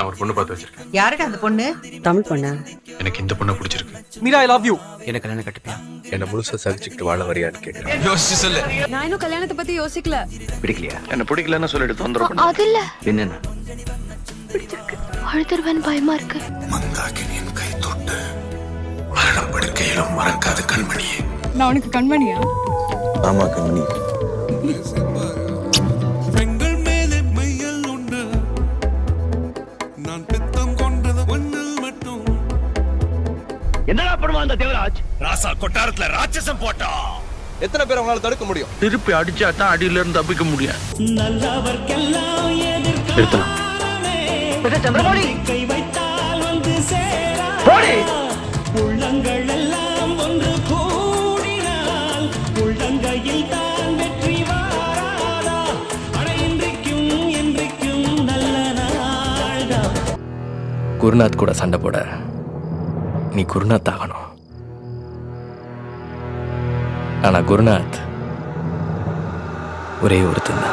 நான் ஒரு பொண்ணு பார்த்து வச்சிருக்கேன். யாருடா அந்த பொண்ணு? தமிழ் பொண்ணா? எனக்கு இந்த பொண்ணை பிடிச்சிருக்கு. மீரா ஐ லவ் யூ எனக்கு கல்யாணம் கட்டுப்பியா? என்ன முழுசா சகிச்சுக்கிட்டு வாழ வரியான்னு கேட்கிறேன் யோசிச்சு சொல்லு. நான் இன்னும் கல்யாணத்தை பத்தி யோசிக்கல. பிடிக்கலையா? என்ன பிடிக்கலன்னு சொல்லிட்டு தொந்தரவு பண்ண அது இல்ல என்னென்ன அழுதுருவேன் பயமா இருக்கு. மந்தாகினியின் கை தொட்டு மரணம் படுக்கையிலும் மறக்காத கண்மணியே. நான் உனக்கு கண்மணியா? ஆமா கண்மணி. என்னடா பண்ணுவான் அந்த தேவராஜ்? ராசா கொட்டாரத்துல ராட்சசம் போட்டா. எத்தனை பேர் உங்களால தடுக்க முடியும்? திருப்பி அடிச்சா தான் அடியில இருந்து தப்பிக்க முடியும். நிறுத்தலாம். சந்திரமோடி போடி. குருநாத் கூட சண்டை போட நீ குருநாத் ஆகணும். ஆனா குருநாத் ஒரே ஒருத்தன் தான்.